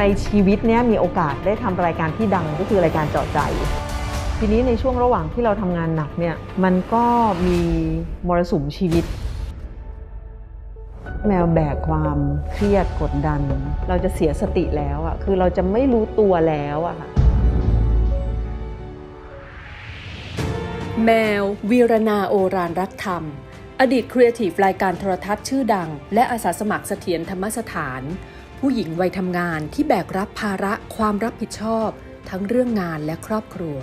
ในชีวิตเนี้ยมีโอกาสได้ทำรายการที่ดังก็คือรายการเจาะใจ ทีนี้ในช่วงระหว่างที่เราทำงานหนักเนี่ยมันก็มีมรสุมชีวิต แมวแบกความเครียดกดดัน เราจะเสียสติแล้วอะคือเราจะไม่รู้ตัวแล้วอะค่ะแมว วีรนาโอรานรักธรรม อดีตครีเอทีฟรายการโทรทัศน์ชื่อดัง และอาสาสมัครเสถียรธรรมสถาน ผู้หญิงวัยทำงานที่แบกรับภาระความรับผิดชอบ ทั้งเรื่องงานและครอบครัว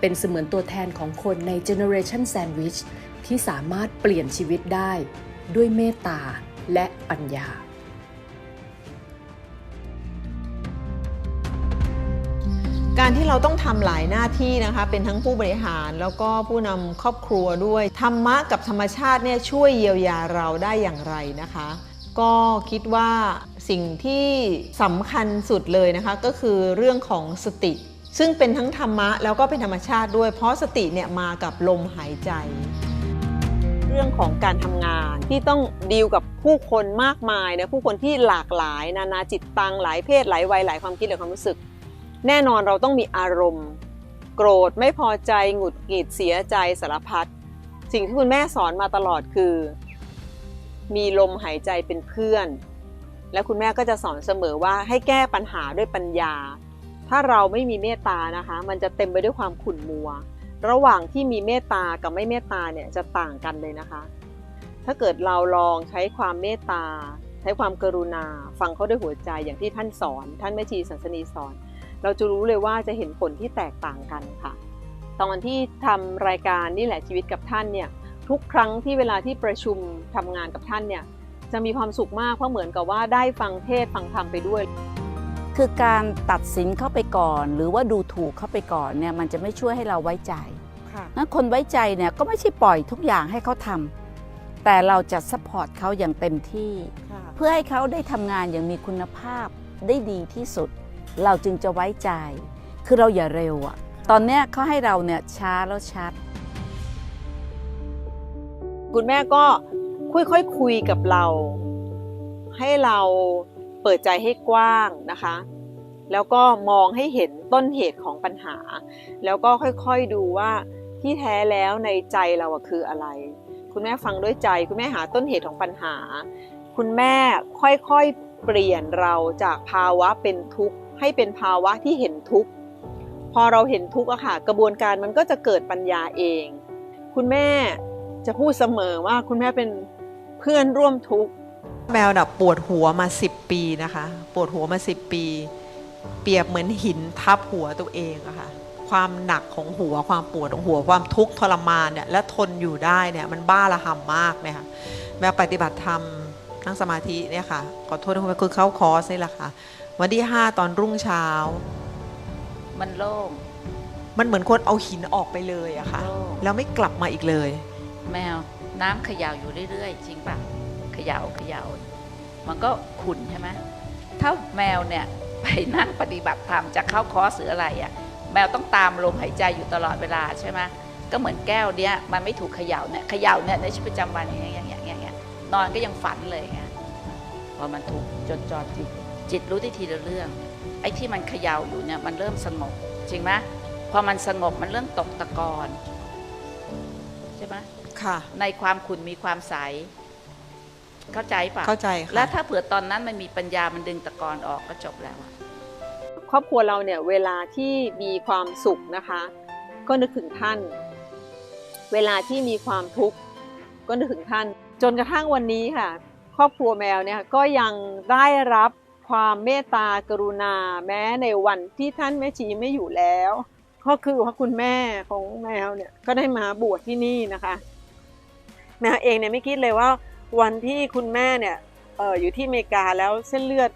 เป็นเสมือนตัวแทนของคนใน Generation Sandwich ที่สามารถเปลี่ยนชีวิตได้ด้วยเมตตาและปัญญา การที่เราต้องทำหลายหน้าที่นะคะ เป็นทั้งผู้บริหารแล้วก็ผู้นำครอบครัวด้วย ธรรมะกับธรรมชาติเนี่ยช่วยเยียวยาเราได้อย่างไรนะคะ ก็คิดว่าสิ่งที่สำคัญสุดเลยนะคะ ก็คือเรื่องของสติ ซึ่งเป็นทั้งธรรมะแล้วก็เป็นธรรมชาติด้วย เพราะสติเนี่ยมากับลมหายใจ เรื่องของการทำงานที่ต้องดีลกับผู้คนมากมายนะผู้คนที่หลากหลาย นานาจิตตังหลายเพศหลายวัยหลายความคิดหลายความรู้สึก แน่นอนเราต้องมีอารมณ์ โกรธไม่พอใจหงุดหงิดเสียใจสารพัดสิ่งที่คุณแม่สอนมาตลอดคือ มีลมหายใจเป็นเพื่อน และคุณแม่ก็จะสอนเสมอว่าให้แก้ปัญหาด้วยปัญญา ถ้าเราไม่มีเมตตานะคะ มันจะเต็มไปด้วยความขุ่นมัว ระหว่างที่มีเมตตากับไม่เมตตาเนี่ยจะต่างกันเลยนะคะ ถ้าเกิดเราลองใช้ความเมตตา ใช้ความกรุณา ฟังเขาด้วยหัวใจอย่างที่ท่านสอน ท่านแม่ชีสันสนีสอน เราจะรู้เลยว่าจะเห็นผลที่แตกต่างกันค่ะ ตอนที่ทำรายการนี่แหละชีวิตกับท่านเนี่ย ทุกครั้งที่เวลาที่ประชุมทำงานกับท่านเนี่ยจะมีความสุขมากเพราะเหมือนกับว่าได้ฟังเทศน์ฟังธรรมไปด้วย คือการตัดสินเข้าไปก่อน หรือว่าดูถูกเข้าไปก่อนเนี่ยมันจะไม่ช่วยให้เราไว้ใจค่ะนั้นคนไว้ใจเนี่ยก็ไม่ใช่ปล่อยทุกอย่างให้เขาทำแต่เราจะซัพพอร์ตเขาอย่างเต็มที่ เพื่อให้เขาได้ทำงานอย่างมีคุณภาพได้ดีที่สุด เราจึงจะไว้ใจ คือเราอย่าเร็วอะตอนเนี้ยเขาให้เราเนี่ยช้าแล้วชัด คุณแม่ก็ค่อยๆคคุยกับเรา ให้เราเปิดใจให้กว้างนะคะ แล้วก็มองให้เห็นต้นเหตุของปัญหา แล้วก็ค่อยๆดูว่าที่แท้แล้วในใจเราคืออะไร คุณแม่ฟังด้วยใจ คุณแม่หาต้นเหตุของปัญหา คุณแม่ค่อยๆเปลี่ยนเราจากภาวะเป็นทุกข์ให้เป็นภาวะที่เห็นทุกข์พอเราเห็นทุกข์อะค่ะ กระบวนการมันก็จะเกิดปัญญาเอง คุณแม่ จะพูดเสมอว่าคุณแม่เป็นเพื่อนร่วมทุกข์แมวดับปวดหัวมา 10 ปีนะคะ ปวดหัวมา 10 ปี เปรียบเหมือนหินทับหัวตัวเองอะค่ะความหนักของหัวความปวดของหัวความทุกข์ทรมานเนี่ยและทนอยู่ได้เนี่ยมันบ้าระห่ำมากเลยค่ะแมวปฏิบัติธรรมนั่งสมาธิเนี่ยค่ะขอโทษนะคุณแม่คือเข้าคอร์สนี่แหละค่ะ วันที่ 5 ตอนรุ่งเช้า มันโล่งมันเหมือนคนเอาหินออกไปเลยอะค่ะโล่งแล้วไม่กลับมาอีกเลย แมวน้ำเขย่าอยู่เรื่อยๆ จริงปะเขย่าเขย่ามันก็ขุ่นใช่ไหมถ้าแมวเนี่ยไปนั่งปฏิบัติธรรมจะเข้าคอร์สหรืออะไรอะ่ะแมวต้องตามลมหายใจอยู่ตลอดเวลาใช่ไหมก็เหมือนแก้วเนี้ยมันไม่ถูกเขย่าเนี่ยเขย่าเนี่ยในชีวิตประจำวันอย่างเงี้ยอย่างเงี้ยอย่างเงี้ยนอนก็ยังฝันเลยไงพอมันถูกจดจ่อจิตจิตรู้ได้ทีละเรื่อง ไอ้ที่มันเขย่าอยู่เนี่ยมันเริ่มสงบจริงไหมพอมันสงบมันเริ่มตกตะกอนใช่ไหม ค่ะ ในความขุ่นมีความใส เข้าใจปะเข้าใจค่ะ แล้วถ้าเผื่อตอนนั้นมันมีปัญญามันดึงตะกอนออกก็จบแล้วอะ ครอบครัวเราเนี่ยเวลาที่มีความสุขนะคะ ก็นึกถึงท่าน เวลาที่มีความทุกข์ก็นึกถึงท่าน จนกระทั่งวันนี้ค่ะ ครอบครัวแมวเนี่ยก็ยังได้รับความเมตตากรุณาแม้ในวันที่ท่านแม่ชีไม่อยู่แล้ว ก็คือว่าคุณแม่ของแมวเนี่ยก็ได้มาบวชที่นี่นะคะ แมวเองเนี่ยไม่คิดเลยว่าวันที่คุณแม่เนี่ยอออยู่ที่อเมริกาแล้วเส้นเลือด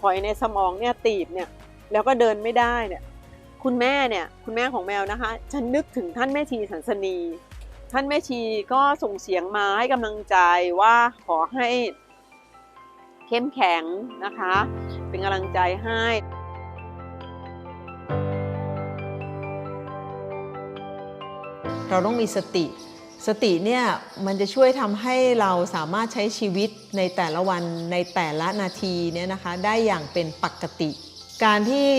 ฝอยในสมองเนี่ยตีบเนี่ยแล้วก็เดินไม่ได้เนี่ยคุณแม่เนี่ยคุณแม่ของแมวนะคะ ฉันนึกถึงท่านแม่ชีสันสนี ท่านแม่ชีก็ส่งเสียงมาให้กำลังใจว่าขอให้เข้มแข็งนะคะ เป็นกำลังใจให้เราต้องมีสติ สติเนี่ยมันจะช่วยทำให้เราสามารถใช้ชีวิตในแต่ละวันในแต่ละนาทีเนี่ยนะคะได้อย่างเป็นปกติ การที่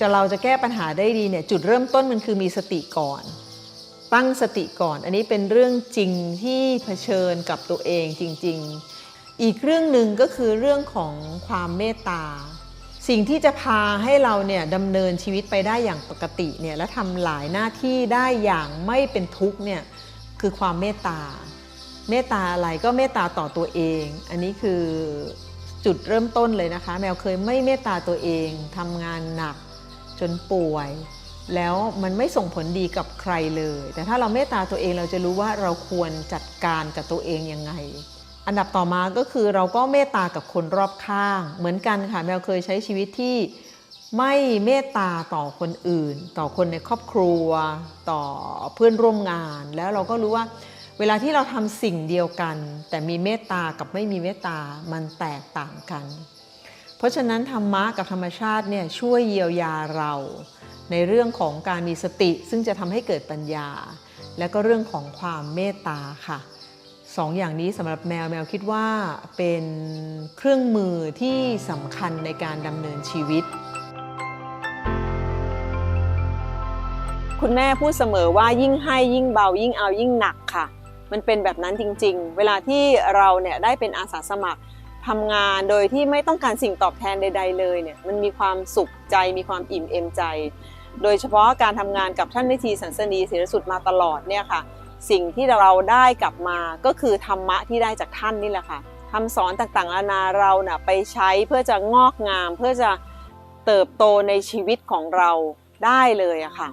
จะเราจะแก้ปัญหาได้ดีเนี่ยจุดเริ่มต้นมันคือมีสติก่อน ตั้งสติก่อน อันนี้เป็นเรื่องจริงที่เผชิญกับตัวเองจริง ๆ อีกเรื่องหนึ่งก็คือเรื่องของความเมตตา สิ่งที่จะพาให้เราเนี่ยดำเนินชีวิตไปได้อย่างปกติเนี่ยและทำหลายหน้าที่ได้อย่างไม่เป็นทุกข์เนี่ย คือความเมตตา เมตตาอะไรก็เมตตาต่อตัวเอง อันนี้คือจุดเริ่มต้นเลยนะคะ แมวเคยไม่เมตตาตัวเองทำงานหนักจนป่วย แล้วมันไม่ส่งผลดีกับใครเลย แต่ถ้าเราเมตตาตัวเองเราจะรู้ว่าเราควรจัดการกับตัวเองยังไง อันดับต่อมาก็คือเราก็เมตตากับคนรอบข้าง เหมือนกันค่ะแมวเคยใช้ชีวิตที่ ไม่เมตตาต่อคนอื่น ต่อคนในครอบครัว ต่อเพื่อนร่วมงาน แล้วเราก็รู้ว่า เวลาที่เราทำสิ่งเดียวกัน แต่มีเมตตากับไม่มีเมตตามันแตกต่างกัน เพราะฉะนั้นธรรมะกับธรรมชาติเนี่ยช่วยเยียวยาเรา ในเรื่องของการมีสติ ซึ่งจะทำให้เกิดปัญญา และก็เรื่องของความเมตตาค่ะสองอย่างนี้สำหรับแมวแมวคิดว่าเป็นเครื่องมือที่สำคัญในการดำเนินชีวิต คุณแม่พูดเสมอว่ายิ่งให้ยิ่งเบายิ่งเอายิ่งหนักค่ะ มันเป็นแบบนั้นจริง ๆ เวลาที่เราเนี่ยได้เป็นอาสาสมัครทำงานโดยที่ไม่ต้องการสิ่งตอบแทนใด ๆ เลยเนี่ยมันมีความสุขใจมีความอิ่มเอมใจ โดยเฉพาะการทำงานกับท่านนิทีสันสนีศิรสุดมาตลอดเนี่ยค่ะ สิ่งที่เราได้กลับมาก็คือธรรมะที่ได้จากท่านนี่แหละค่ะคำสอนต่างๆนานาเราน่ะไปใช้เพื่อจะงอกงาม เพื่อจะเติบโตในชีวิตของเราได้เลยอะค่ะ